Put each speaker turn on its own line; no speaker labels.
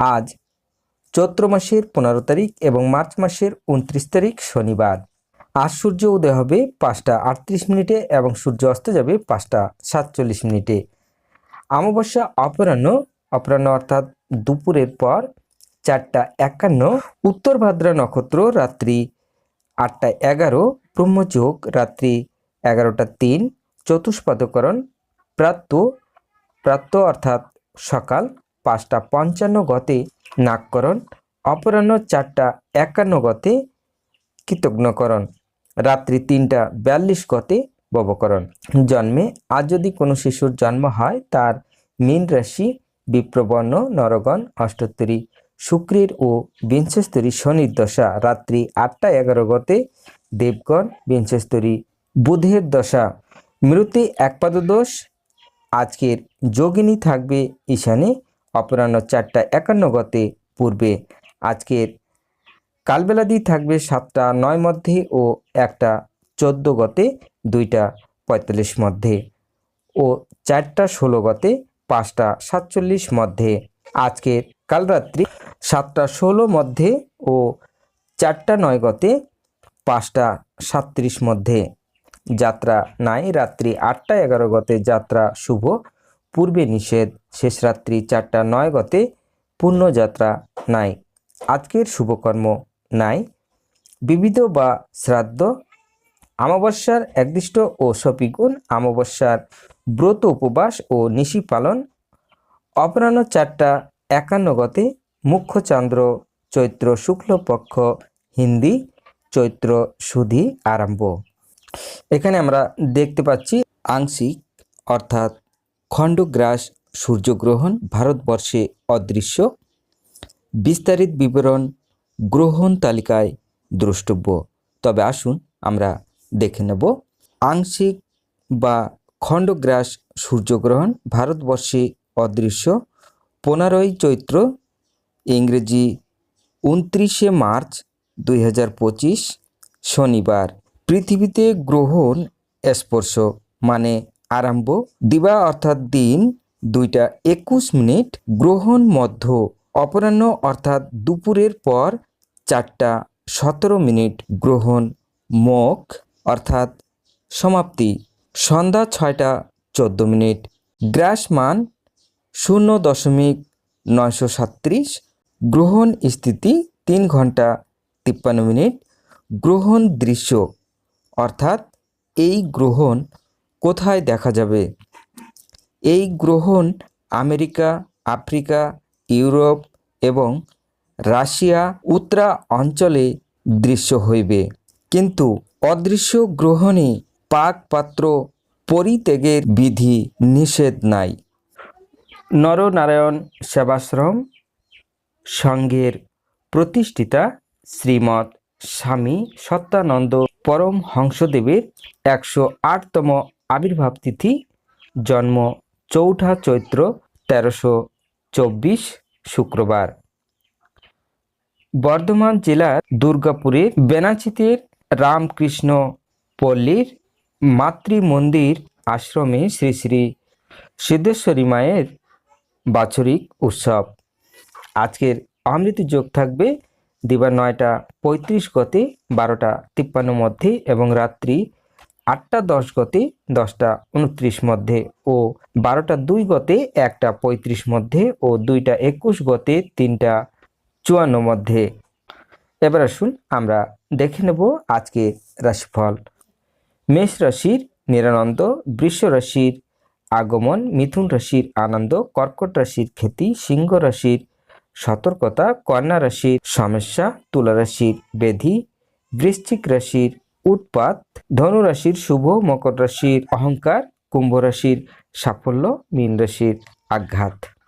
আজ, চৈত্র মাসের পনেরো তারিখ এবং মার্চ মাসের উনত্রিশ তারিখ শনিবার। আজ সূর্য উদয় হবে পাঁচটা আটত্রিশ মিনিটে এবং সূর্য অস্ত যাবে পাঁচটা সাতচল্লিশ মিনিটে। অমাবস্যা অপরাহ্ন অপরাহ্ন অর্থাৎ দুপুরের পর চারটা একান্ন, উত্তর ভাদ্রা নক্ষত্র রাত্রি আটটা এগারো, ব্রহ্মযোগ রাত্রি এগারোটা তিন, চতুষ্পাদকরণ প্রাত্য প্রাত্য অর্থাৎ সকাল পাঁচটা পঞ্চান্ন গতে নাককরণ, অপরাহ্ন চারটা একান্ন গতে কৃতজ্ঞকরণ, রাত্রি তিনটা বিয়াল্লিশ গতে ববকরণ। জন্মে আজ যদি কোনো শিশুর জন্ম হয়, তার মীন রাশি, বিপ্রবর্ণ, নরগণ অষ্টোত্তরী শুক্রের ও বিংশস্তরী শনির দশা, রাত্রি আটটা এগারো গতে দেবগণ, বিংশস্তরী বুধের দশা। মৃত্যু একপাদদোষ আজকের যোগিনী থাকবে ঈশানে। অপরাহ্ন চারটা একান্ন গতে পূর্বে। আজকের কালবেলাদি থাকবে সাতটা নয় মধ্যে ও একটা চোদ্দ গতে দুইটা পঁয়তাল্লিশ মধ্যে ও চারটা ষোলো গতে পাঁচটা সাতচল্লিশ মধ্যে। আজকের কাল রাত্রি সাতটা ষোলো মধ্যে ও চারটা নয় গতে পাঁচটা সাতত্রিশ মধ্যে। যাত্রা নাই, রাত্রি আটটা এগারো গতে যাত্রা শুভ পূর্বে নিষেধ, শেষ রাত্রি চারটা নয় গতে পূর্ণযাত্রা নাই। আজকের শুভকর্ম নাই। বিবিধ বা শ্রাদ্ধ অমাবস্যার একদিষ্ট ও সপিগুণ অমাবস্যার ব্রত উপবাস ও নিশি পালন অপরাহ্ন চারটা একান্ন গতে মুখ্য চান্দ্র, চৈত্র শুক্লপক্ষ হিন্দি, চৈত্র সুধি আরম্ভ। এখানে আমরা দেখতে পাচ্ছি আংশিক অর্থাৎ খণ্ডগ্রাস সূর্যগ্রহণ ভারতবর্ষে অদৃশ্য। বিস্তারিত বিবরণ গ্রহণ তালিকায় দ্রষ্টব্য। তবে আসুন আমরা দেখে নেব। আংশিক বা খণ্ডগ্রাস সূর্যগ্রহণ ভারতবর্ষে অদৃশ্য। পনেরোই চৈত্র, ইংরেজি উনত্রিশে মার্চ দুই হাজার পঁচিশ, শনিবার। পৃথিবীতে গ্রহণ স্পর্শ মানে আরম্ভ দিবা অর্থাৎ দিন দুইটা একুশ মিনিট গ্রহণ মধ্য, অপরাহ্ন অর্থাৎ দুপুরের পর চারটা সতেরো মিনিট গ্রহণ মুখ অর্থাৎ সমাপ্তি, সন্ধ্যা ছয়টা চোদ্দ মিনিট। গ্রাসমান শূন্য দশমিক নয়শো সাত্রিশ গ্রহণ স্থিতি তিন ঘণ্টা তিপ্পান্ন মিনিট, গ্রহণ দৃশ্য অর্থাৎ এই গ্রহণ কোথায় দেখা যাবে? এই গ্রহণ আমেরিকা, আফ্রিকা, ইউরোপ এবং রাশিয়া উত্তরা অঞ্চলে দৃশ্য হইবে। কিন্তু অদৃশ্য গ্রহণে পাকপাত্র পরিত্যাগের বিধি নিষেধ নাই। নরনারায়ণ সেবাশ্রম সংঘের প্রতিষ্ঠিতা শ্রীমৎ স্বামী সত্যানন্দ পরম হংসদেবের একশো আটতম আবির্ভাব তিথি, জন্ম চৌঠা চৈত্র তেরোশো চব্বিশ শুক্রবার। বর্ধমান জেলার দুর্গাপুরের বেনাচিতের রামকৃষ্ণ পল্লীর মাতৃ মন্দির আশ্রমে শ্রী শ্রী সিদ্ধেশ্বরী মায়ের বাৎসরিক উৎসব। আজকের অমৃত যোগ থাকবে দিবা নয়টা পঁয়ত্রিশ গতে বারোটা তিপ্পান্ন মধ্যে এবং রাত্রি আটটা দশ গতে, দশটা উনত্রিশ মধ্যে ও বারোটা দুই গতে, একটা পঁয়ত্রিশ মধ্যে ও দুইটা একুশ গতে, তিনটা চুয়ান্ন মধ্যে। এবার আসুন আমরা দেখে নেব আজকে রাশিফল। মেষ রাশির নিরানন্দ, বৃষ রাশির আগমন, মিথুন রাশির আনন্দ, কর্কট রাশির খ্যাতি সিংহ রাশির সতর্কতা, কন্যা রাশির সমস্যা, তুলা রাশির বেধি বৃশ্চিক রাশির উৎপাত ধনুরাশির শুভ মকর রাশির অহংকার কুম্ভ রাশির সাফল্য মীন রাশির আঘাত।